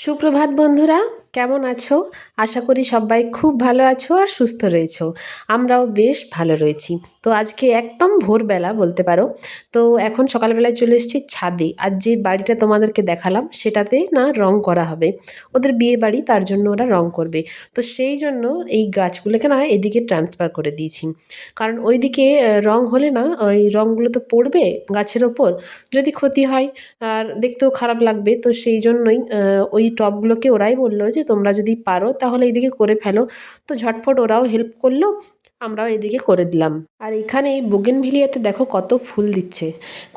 সুপ্রভাত বন্ধুরা কেমন আছো? আশা করি সবাই খুব ভালো আছো আর সুস্থ রয়েছো। আমরাও বেশ ভালো রয়েছি। তো আজকে একদম ভোরবেলা বলতে পারো। তো এখন সকালবেলায় চলে এসেছি ছাদে। আর যে বাড়িটা তোমাদেরকে দেখালাম, সেটাতে না রং করা হবে। ওদের বিয়ে বাড়ি, তার জন্য ওরা রং করবে। তো সেই জন্য এই গাছগুলোকে না এদিকে ট্রান্সফার করে দিয়েছি। কারণ ওইদিকে রং হলে না ওই রঙগুলো তো পড়বে গাছের ওপর। যদি ক্ষতি হয়, আর দেখতেও খারাপ লাগবে। তো সেই জন্যই ওই টবগুলোকে ওরাই বলল যে তোমরা যদি পারো তাহলে এদিকে করে ফেলো। তো ঝটফট ওরাও হেল্প করল। আমরাও এদিকে করে দিলাম। আর এখানে এই বোগেনভিলিয়াতে দেখো কত ফুল দিচ্ছে।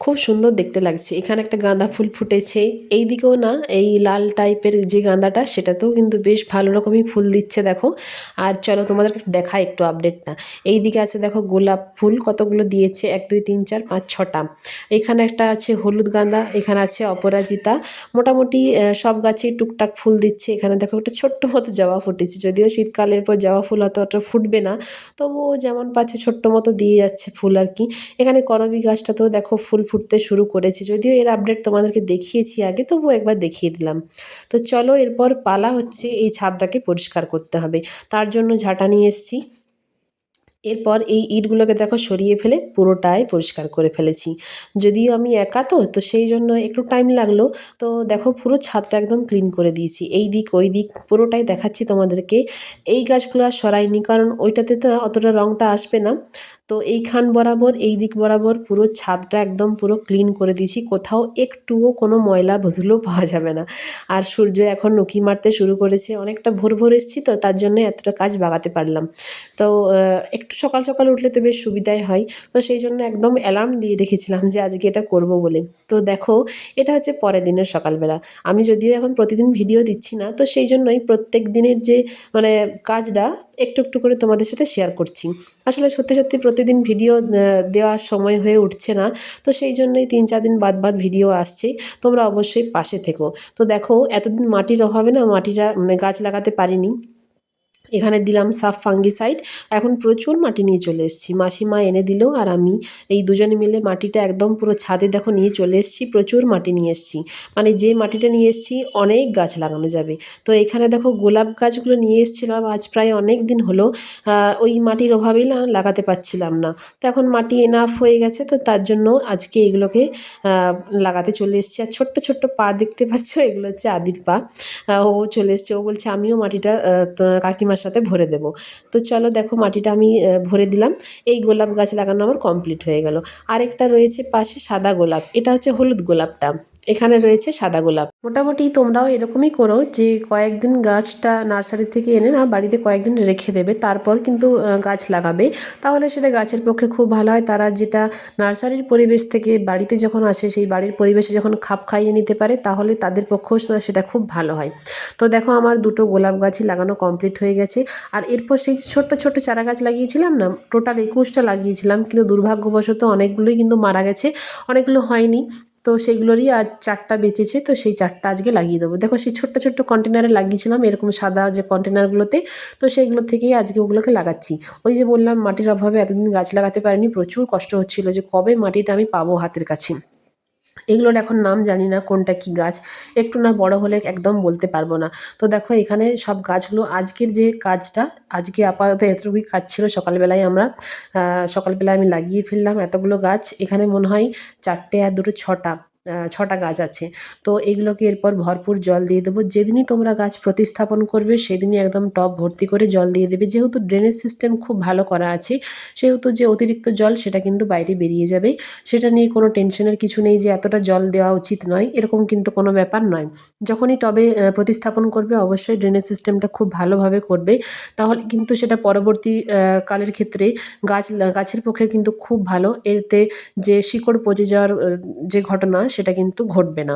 খুব সুন্দর দেখতে লাগছে। এখানে একটা গাঁদা ফুল ফুটেছে। এই দিকেও না, এই লাল টাইপের যে গাঁদাটা, সেটাতেও কিন্তু বেশ ভালো রকমই ফুল দিচ্ছে দেখো। আর চলো তোমাদেরকে দেখা একটু আপডেটটা। এই দিকে আছে দেখো গোলাপ ফুল, কতগুলো দিয়েছে? এক, দুই, তিন, চার, পাঁচ, ছটা। এখানে একটা আছে হলুদ গাঁদা, এখানে আছে অপরাজিতা। মোটামুটি সব গাছেই টুকটাক ফুল দিচ্ছে। এখানে দেখো একটা ছোট্ট মতো জবা ফুটেছে। যদিও শীতকালের পর জবা ফুল অত অত ফুটবে না। তবুও যেমন পাচ্ছে ছোট্ট মতো দিয়ে যাচ্ছে ফুল আর কি। এখানে করবি তো দেখো ফুল ফুটতে শুরু করেছে। যদিও এর আপডেট তোমাদেরকে দেখিয়েছি আগে, তবুও একবার দেখিয়ে দিলাম। তো চলো এরপর পালা হচ্ছে এই ছাদটাকে পরিষ্কার করতে হবে। তার জন্য ঝাঁটা নিয়ে এসেছি। এরপর এই ইটগুলোকে দেখো সরিয়ে ফেলে পুরোটাই পরিষ্কার করে ফেলেছি। যদিও আমি একা তো তো সেই জন্য একটু টাইম লাগল। তো দেখো পুরো ছাদটা একদম ক্লিন করে দিয়েছি। এই দিক, ওই দিক পুরোটাই দেখাচ্ছি তোমাদেরকে। এই গাছগুলো আর সরাইনি, কারণ ওইটাতে তো অতটা রঙটা আসবে না। তো এইখান বরাবর, এই দিক বরাবর পুরো ছাদটা একদম পুরো ক্লিন করে দিয়েছি। কোথাও একটুও কোনো ময়লা ধুলো পাওয়া যাবে না। আর সূর্য এখন নুকি মারতে শুরু করেছে। অনেকটা ভোর ভোর এসেছি তো, তার জন্য এতটা কাজ বাগাতে পারলাম। তো একটু সকাল সকাল উঠলে তো বেশ সুবিধাই হয়। তো সেই জন্য একদম অ্যালার্ম দিয়ে রেখেছিলাম যে আজকে এটা করব বলে। তো দেখো, এটা হচ্ছে পরের দিনের সকালবেলা। আমি যদিও এখন প্রতিদিন ভিডিও দিচ্ছি না, তো সেই জন্যই প্রত্যেক দিনের যে মানে কাজটা একটু একটু করে তোমাদের সাথে শেয়ার করছি। আসলে সত্যি সত্যি প্রতিদিন ভিডিও দেওয়ার সময় হয়ে উঠছে না, তো সেই জন্যই তিন চার দিন বাদ বাদ ভিডিও আসছে। তোমরা অবশ্যই পাশে থেকো। তো দেখো, এতদিন মাটির অভাবে না মাটিটা মানে গাছ লাগাতে পারিনি। এখানে দিলাম সাফ ফাঙ্গিসাইড। এখন প্রচুর মাটি নিয়ে চলে এসেছি। মাসিমা এনে দিল আর আমি এই দুজনে মিলে মাটিটা একদম পুরো ছাদে দেখো নিয়ে চলে এসেছি, প্রচুর মাটি নিয়ে এসেছি। মানে যে মাটিটা নিয়ে এসেছি, অনেক গাছ লাগানো যাবে। তো এখানে দেখো গোলাপ গাছগুলো নিয়ে এসেছিলাম, আজ প্রায় অনেক দিন হলো ওই মাটির অভাবেই না লাগাতে পারছিলাম না। তো এখন মাটি এনাফ হয়ে গেছে, তো তার জন্য আজকে এগুলোকে লাগাতে চলে এসেছি। আর ছোট্ট ছোট্ট পা দেখতে পাচ্ছ, এগুলো হচ্ছে আদির পা। ও চলে এসছে, ও বলছে, আমিও মাটিটা কাকিমার সাথে ভরে দেবো। তো চলো দেখো মাটিটা আমি ভরে দিলাম। এই গোলাপ গাছ লাগানো আমার কমপ্লিট হয়ে গেল। আরেকটা রয়েছে পাশে সাদা গোলাপ। এটা হচ্ছে হলুদ গোলাপটা। এখানে রয়েছে সাদা গোলাপ। মোটামুটি তোমরাও এরকমই করো যে কয়েকদিন গাছটা নার্সারি থেকে এনে না বাড়িতে কয়েকদিন রেখে দেবে, তারপর কিন্তু গাছ লাগাবে। তাহলে সেটা গাছের পক্ষে খুব ভালো হয়। তারা যেটা নার্সারির পরিবেশ থেকে বাড়িতে যখন আসে, সেই বাড়ির পরিবেশে যখন খাপ খাইয়ে নিতে পারে, তাহলে তাদের পক্ষেও সেটা খুব ভালো হয়। তো দেখো আমার দুটো গোলাপ গাছই লাগানো কমপ্লিট হয়ে গেছে। আর এরপর সেই ছোট্ট ছোট্ট চারা গাছ লাগিয়েছিলাম না, টোটাল একুশটা লাগিয়েছিলাম। কিন্তু দুর্ভাগ্যবশত অনেকগুলোই কিন্তু মারা গেছে, অনেকগুলো হয়নি। তো সেইগুলোরই আজ চারটা বেঁচেছে, তো সেই চারটা আজকে লাগিয়ে দেবো। দেখো সেই ছোট্ট ছোট্ট কন্টেনারে লাগিয়েছিলাম, এরকম সাদা যে কন্টেনারগুলোতে তো সেইগুলো থেকেই আজকে ওগুলোকে লাগাচ্ছি। ওই যে বললাম, মাটির অভাবে এতদিন গাছ লাগাতে পারিনি, প্রচুর কষ্ট হচ্ছিল যে কবে মাটিটা আমি পাবো হাতের কাছে। এগুলোর এখন নাম জানি না কোনটা কি গাছ, একটু না বড় হলে একদম বলতে পারব না। তো দেখো এখানে সব গাছগুলো আজকের যে কাজটা, আজকে আপাতত এতটুকুই কাজ ছিল, সকালবেলায় আমরা সকালবেলায় আমি লাগিয়ে ফেললাম এতগুলো গাছ। এখানে মনে হয় চারটে আর দুটো ছটা। ছটা গাছ আছে। তো এগুলোকে এরপর ভরপুর জল দিয়ে দেবো। যেদিনই তোমরা গাছ প্রতিস্থাপন করবে, সেদিনই একদম টব ভর্তি করে জল দিয়ে দেবে। যেহেতু ড্রেনেজ সিস্টেম খুব ভালো করা আছে, সেহেতু যে অতিরিক্ত জল, সেটা কিন্তু বাইরে বেরিয়ে যাবে। সেটা নিয়ে কোনো টেনশনের কিছু নেই যে এতটা জল দেওয়া উচিত নয়, এরকম কিন্তু কোনো ব্যাপার নয়। যখনই টবে প্রতিস্থাপন করবে, অবশ্যই ড্রেনেজ সিস্টেমটা খুব ভালোভাবে করবে। তাহলে কিন্তু সেটা পরবর্তী কালের ক্ষেত্রে গাছ, গাছের পক্ষে কিন্তু খুব ভালো। এতে যে শিকড় পচে যাওয়ার যে ঘটনা সেটা কিন্তু ঘটবে না।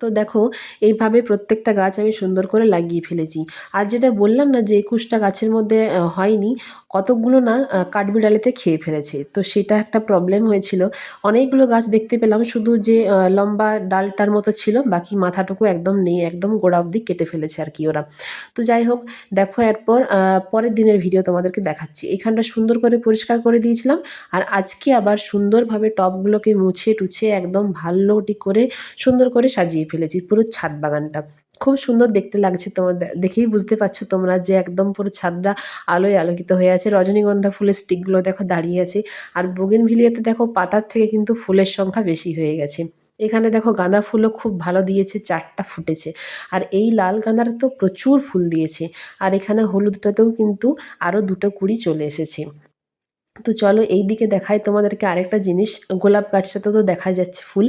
তো দেখো, এইভাবে প্রত্যেকটা গাছ আমি সুন্দর করে লাগিয়ে ফেলেছি। আর যেটা বললাম না যে একুশটা গাছের মধ্যে হয়নি কতকগুলো না কাঠবিড়ালিতে খেয়ে ফেলেছে। তো সেটা একটা প্রবলেম হয়েছিল। অনেকগুলো গাছ দেখতে পেলাম, শুধু যে লম্বা ডালটার মতো ছিল, বাকি মাথাটুকু একদম নেই, একদম গোড়া অবধি কেটে ফেলেছে আর কি ওরা। তো যাই হোক, দেখো এরপর পরের দিনের ভিডিও তোমাদেরকে দেখাচ্ছি। এখানটা সুন্দর করে পরিষ্কার করে দিয়েছিলাম, আর আজকে আবার সুন্দরভাবে টবগুলোকে মুছে টুছে একদম ভালোটি করে সুন্দর করে সাজিয়ে ফেলেছি, পুরো ছাদ বাগানটা। খুব সুন্দর দেখতে লাগছে তোমার দেখেই বুঝতে পারছ তোমরা যে একদম পুরো ছাদটা আলোয় আলোকিত হয়ে আছে। রজনীগন্ধা ফুলের স্টিকগুলো দেখো দাঁড়িয়ে আছে। আর বোগেন ভিলিয়াতে দেখো পাতার থেকে কিন্তু ফুলের সংখ্যা বেশি হয়ে গেছে। এখানে দেখো গাঁদা ফুলও খুব ভালো দিয়েছে, চারটা ফুটেছে। আর এই লাল গাঁদার তো প্রচুর ফুল দিয়েছে। আর এখানে হলুদটাতেও কিন্তু আরও দুটো কুড়ি চলে এসেছে। তো চলো এই দিকে দেখাই তোমাদেরকে আরেকটা জিনিস। গোলাপ গাছটাতে তো দেখা যাচ্ছে ফুল।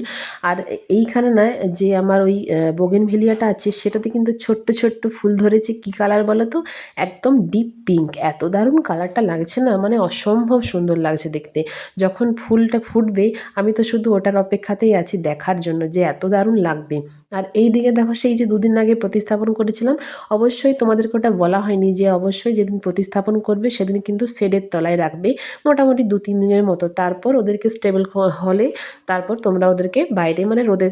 আর এইখানে না, যে আমার ওই বোগেনভেলিয়াটা আছে, সেটাতে কিন্তু ছোট্ট ছোট্ট ফুল ধরেছে। কি কালার বলো তো? একদম ডিপ পিঙ্ক। এত দারুণ কালারটা লাগছে না? মানে অসম্ভব সুন্দর লাগছে দেখতে। যখন ফুলটা ফুটবে, আমি তো শুধু ওটার অপেক্ষাতেই আছি দেখার জন্য যে এত দারুণ লাগবে। আর এই দিকে দেখো, সেই যে দুদিন আগে প্রতিস্থাপন করেছিলাম, অবশ্যই তোমাদেরকে ওটা বলা হয়নি যে অবশ্যই যেদিন প্রতিস্থাপন করবে, সেদিন কিন্তু শেডের তলায় রাখবে। মোটামুটি দু, তিন দিনের মতো। তারপর ওদেরকে স্টেবল হলে তারপর তোমরা ওদেরকে বাইরে মানে রোদে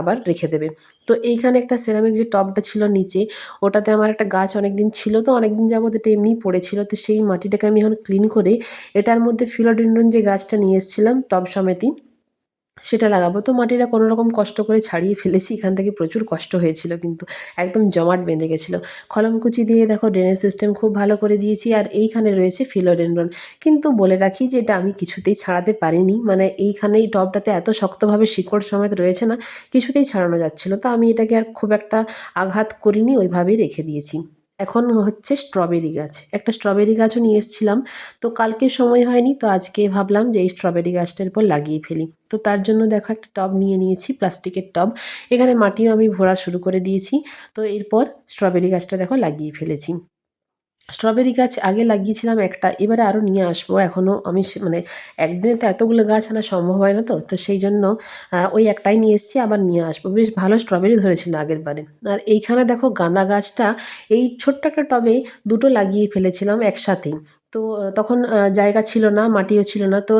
আবার রেখে দেবে। তো এইখানে একটা সেরামিক যে টবটা ছিল নিচে, ওটাতে আমার একটা গাছ অনেক দিন ছিল তো অনেক দিন যাবত এটা এমনি পড়েছিল। তো সেই মাটিটাকে আমি এখন ক্লিন করে এটার মধ্যে ফিলোডেন্ড্রন যে গাছটা নিয়ে এসেছিলাম টব সমেতই সেটা লাগাবো। তো মাটিটা কোনো রকম কষ্ট করে ছাড়িয়ে ফেলেছি, এখান থেকে প্রচুর কষ্ট হয়েছিল কিন্তু একদম জমাট বেঁধে গেছিল। খলমকুচি দিয়ে দেখো ড্রেনেজ সিস্টেম খুব ভালো করে দিয়েছি আর এইখানে রয়েছে ফিলোডেন্ড্রন কিন্তু বলে রাখি যে এটা আমি কিছুতেই ছাড়াতে পারিনি মানে এইখানে এই টবটাতে এত শক্তভাবে শিকড় সমেত রয়েছে না, কিছুতেই ছাড়ানো যাচ্ছিল। তো আমি এটাকে আর খুব একটা আঘাত করিনি, ওইভাবেই রেখে দিয়েছি। এখন হচ্ছে স্ট্রবেরি গাছ। একটা স্ট্রবেরি গাছও নিয়ে এসেছিলাম। তো কালকে সময় হয়নি, তো আজকে ভাবলাম যে এই স্ট্রবেরি গাছটার উপর লাগিয়ে ফেলি। তো তার জন্য দেখো একটা টব নিয়ে নিয়েছি, প্লাস্টিকের টব। এখানে মাটিও আমি ভরা শুরু করে দিয়েছি। তো এরপর স্ট্রবেরি গাছটা দেখো লাগিয়ে ফেলেছি। স্ট্রবেরি গাছ আগে লাগিয়েছিলাম একটা, এবারে আরও নিয়ে আসব। এখনও আমি মানে একদিনে তো এতগুলো গাছ আনা সম্ভব হয় না তো তো সেই জন্য ওই একটাই নিয়ে এসেছি, আবার নিয়ে আসব। বেশ ভালো স্ট্রবেরি ধরেছিল আগের বারে। আর এইখানে দেখো গাঁদা গাছটা, এই ছোট্ট একটা টবে দুটো লাগিয়ে ফেলেছিলাম একসাথেই। তো তখন জায়গা ছিল না, মাটিও ছিল না। তো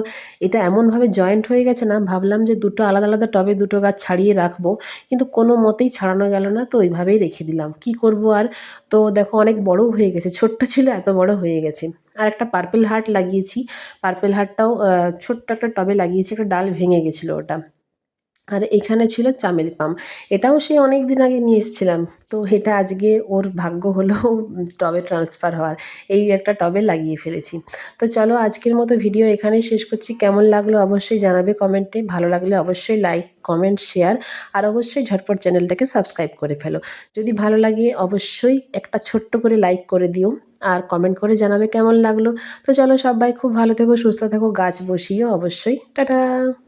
এটা এমনভাবে জয়েন্ট হয়ে গেছে না, ভাবলাম যে দুটো আলাদা আলাদা টবে দুটো গাছ ছাড়িয়ে রাখব, কিন্তু কোনো মতেই ছাড়ানো গেল না, তো ওইভাবেই রেখে দিলাম। কি করব আর? তো দেখো, অনেক বড়ও হয়ে গেছে, ছোট্ট ছিল, এত বড় হয়ে গেছে। আর একটা পার্পেল হার্ট লাগিয়েছি, পার্পেল হার্টটাও ছোট্ট একটা টবে লাগিয়েছি, একটা ডাল ভেঙে গেছিল ওটা। আর এখানে ছিল চামেলি পাম। এটাও সে অনেক দিন আগে নিয়ে এসেছিলাম। তো এটা আজকে ওর ভাগ্য হলো টবে ট্রান্সফার হওয়ার। এই একটা টবে লাগিয়ে ফেলেছি। তো চলো আজকের মতো ভিডিও এখানেই শেষ করছি। কেমন লাগল অবশ্যই জানাবে কমেন্টে ভালো লাগলে অবশ্যই লাইক কমেন্ট শেয়ার আর অবশ্যই ঝটপট চ্যানেলটাকে সাবস্ক্রাইব করে ফেলো। যদি ভালো লাগে অবশ্যই একটা ছোট্ট করে লাইক করে দিও আর কমেন্ট করে জানাবে কেমন লাগল। তো চলো সবাই খুব ভালো থেকো, সুস্থ থেকো, গাছ বসিও অবশ্যই। টাটা!